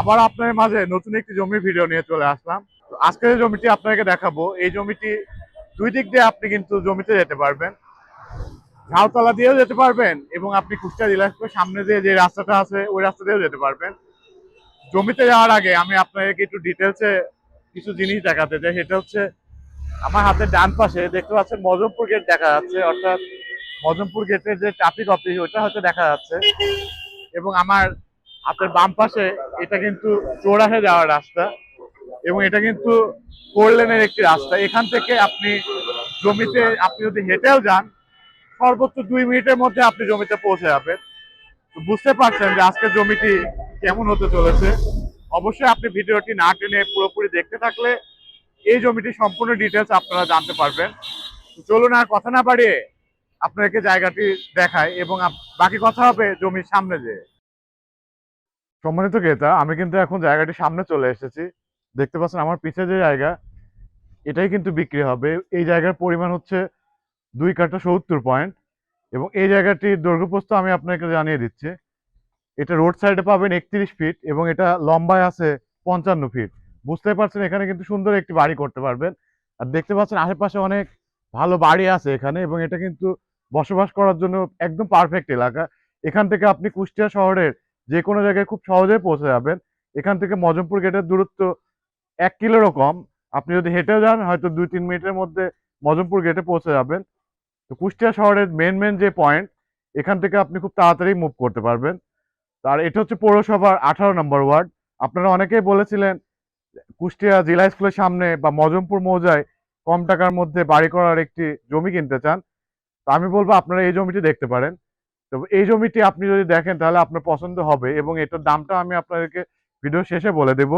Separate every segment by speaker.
Speaker 1: আবার আপনাদের মাঝে নতুন একটি জমির ভিডিও নিয়ে চলে আসলাম। আজকে যে জমিটি আপনাকে দেখাবো, এই জমিটি দুই দিক দিয়ে আপনি কিন্তু জমিতে যেতে পারবেন। ঝাউতলা দিয়েও যেতে পারবেন এবং আপনি কুষ্টিয়া জেলার সামনে দিয়ে যে রাস্তাটা আছে, ওই রাস্তা দিয়েও যেতে পারবেন। জমিতে যাওয়ার আগে আমি আপনাদেরকে একটু ডিটেলসে কিছু জিনিস দেখাতে চাই। সেটা হচ্ছে, আমার হাতের ডান পাশে দেখতে পাচ্ছেন মজমপুর গেট দেখা যাচ্ছে। অর্থাৎ মজমপুর গেটের যে ট্রাফিক অফিস ওইটা হয়তো দেখা যাচ্ছে। এবং আমার হাতের বাম পাশে এটা কিন্তু চৌরাহে যাওয়ার রাস্তা এবং এটা কিন্তু ফোর লেনের একটি রাস্তা। এখান থেকে আপনি জমিতে, আপনি যদি হেঁটেও যান, সর্বোচ্চ দুই মিনিটের মধ্যে আপনি জমিতে পৌঁছে যাবেন। বুঝতে পারছেন যে আজকের জমিটি কেমন হতে চলেছে। অবশ্যই আপনি ভিডিওটি না টেনে পুরোপুরি দেখতে থাকলে এই জমিটি সম্পূর্ণ ডিটেলস আপনারা জানতে পারবেন। চলুন আর কথা না বাড়িয়ে আপনাকে জায়গাটি দেখায় এবং বাকি কথা হবে জমির সামনে যে সম্মানিত ক্রেতা, আমি কিন্তু এখন জায়গাটি সামনে চলে এসেছি। দেখতে পাচ্ছেন আমার পিছে যে জায়গা, এটাই কিন্তু বিক্রি হবে। এই জায়গার পরিমাণ হচ্ছে দুই কাঠা সত্তর পয়েন্ট এবং এই জায়গাটির দৈর্ঘ্যপ্রস্থ আমি আপনাকে জানিয়ে দিচ্ছি। এটা রোড সাইডে পাবেন একত্রিশ ফিট এবং এটা লম্বায় আছে পঞ্চান্ন ফিট। বুঝতে পারছেন, এখানে কিন্তু সুন্দর একটি বাড়ি করতে পারবেন। আর দেখতে পাচ্ছেন, আশেপাশে অনেক ভালো বাড়ি আছে এখানে এবং এটা কিন্তু বসবাস করার জন্য একদম পারফেক্ট এলাকা। এখান থেকে আপনি কুষ্টিয়া শহরের যে কোনো জায়গায় খুব সহজেই পৌঁছে যাবেন। এখান থেকে মজমপুর গেটের দূরত্ব এক কিলোরও কম। আপনি যদি হেঁটেও যান, হয়তো দুই, তিন মিনিটের মধ্যে মজমপুর গেটে পৌঁছে যাবেন। তো কুষ্টিয়া শহরের মেন মেন যে পয়েন্ট এখান থেকে আপনি খুব তাড়াতাড়ি মুভ করতে পারবেন। আর এটা হচ্ছে পৌরসভার আঠারো নম্বর ওয়ার্ড। আপনারা অনেকেই বলেছিলেন, কুষ্টিয়া জেলা স্কুলের সামনে বা মজমপুর মৌজায় কম টাকার মধ্যে বাড়ি করার একটি জমি কিনতে চান। তো আমি বলব, আপনারা এই জমিটি দেখতে পারেন। তো এই জমিটি আপনি যদি দেখেন তাহলে আপনার পছন্দ হবে এবং এটার দামটা আমি আপনাদেরকে ভিডিও শেষে বলে দেব।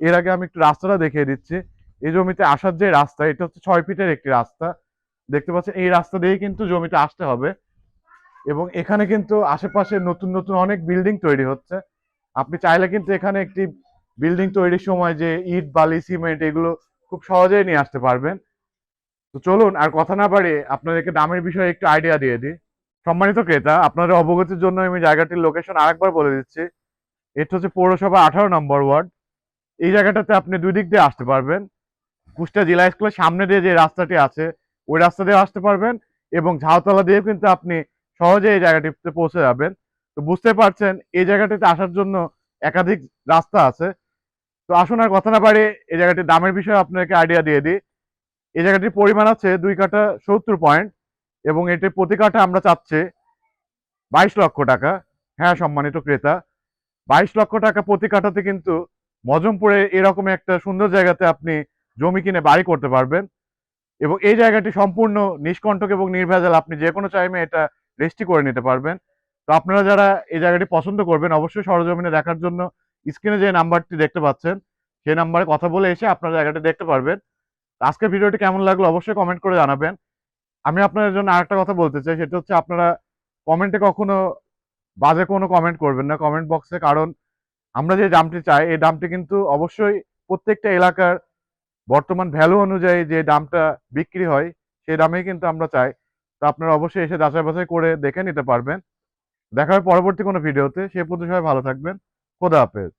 Speaker 1: এর আগে আমি একটু রাস্তাটা দেখিয়ে দিচ্ছি। এই জমিতে আসার যে রাস্তা, এটা হচ্ছে ছয় ফিটের একটি রাস্তা। দেখতে পাচ্ছেন, এই রাস্তা দিয়েই কিন্তু জমিতে আসতে হবে। এবং এখানে কিন্তু আশেপাশে নতুন নতুন অনেক বিল্ডিং তৈরি হচ্ছে। আপনি চাইলে কিন্তু এখানে একটি বিল্ডিং তৈরির সময় যে ইট, বালি, সিমেন্ট এগুলো খুব সহজেই নিয়ে আসতে পারবেন। তো চলুন, আর কথা না বাড়িয়ে আপনাদেরকে দামের বিষয়ে একটু আইডিয়া দিয়ে দিই। সম্মানিত ক্রেতা, আপনাদের অবগতির জন্য আমি জায়গাটির লোকেশন আরেকবার বলে দিচ্ছি। এটা হচ্ছে পৌরসভা আঠারো নম্বর ওয়ার্ড। এই জায়গাটাতে আপনি দুই দিক দিয়ে আসতে পারবেন। কুষ্টিয়া জেলা স্কুলের সামনে দিয়ে যে রাস্তাটি আছে, ওই রাস্তা দিয়ে আসতে পারবেন এবং ঝাউতলা দিয়ে কিন্তু আপনি সহজে এই জায়গাটিতে পৌঁছে যাবেন। তো বুঝতে পারছেন, এই জায়গাটিতে আসার জন্য একাধিক রাস্তা আছে। তো আসুন আর কথা না পারে এই জায়গাটির দামের বিষয়ে আপনাকে আইডিয়া দিয়ে দিই। এই জায়গাটির পরিমাণ আছে দুই কাঠা সত্তর পয়েন্ট এবং এটির প্রতি কাঠা আমরা চাচ্ছি বাইশ লক্ষ টাকা। হ্যাঁ সম্মানিত ক্রেতা, বাইশ লক্ষ টাকা প্রতি কাঠাতে কিন্তু মজমপুরে এরকম একটা সুন্দর জায়গাতে আপনি জমি কিনে বাড়ি করতে পারবেন এবং এই জায়গাটি সম্পূর্ণ নিষ্কণ্টক এবং নির্ভেজাল। আপনি যে কোনো টাইমে এটা রেজিস্ট্রি করে নিতে পারবেন। তো আপনারা যারা এই জায়গাটি পছন্দ করবেন, অবশ্যই সরজমিনে দেখার জন্য স্ক্রিনে যে নাম্বারটি দেখতে পাচ্ছেন, সেই নাম্বারে কথা বলে এসে আপনারা জায়গাটি দেখতে পারবেন। আজকের ভিডিওটি কেমন লাগল অবশ্যই কমেন্ট করে জানাবেন। আমি আপনাদের জন্য আরেকটা কথা বলতে চাই, সেটা হচ্ছে আপনারা কমেন্টে কখনো বাজে কোনো কমেন্ট করবেন না। কমেন্ট বক্সে কারণ আমরা যে দামটি চাই, এই দামটি কিন্তু অবশ্যই প্রত্যেকটা এলাকার বর্তমান ভ্যালু অনুযায়ী যে দামটা বিক্রি হয় সেই দামেই কিন্তু আমরা চাই। তো আপনারা অবশ্যই এসে যাচাই বাছাই করে দেখে নিতে পারবেন। দেখা হবে পরবর্তী কোনো ভিডিওতে সে পর্যন্ত সবাই ভালো থাকবেন। খোদা হাফেজ।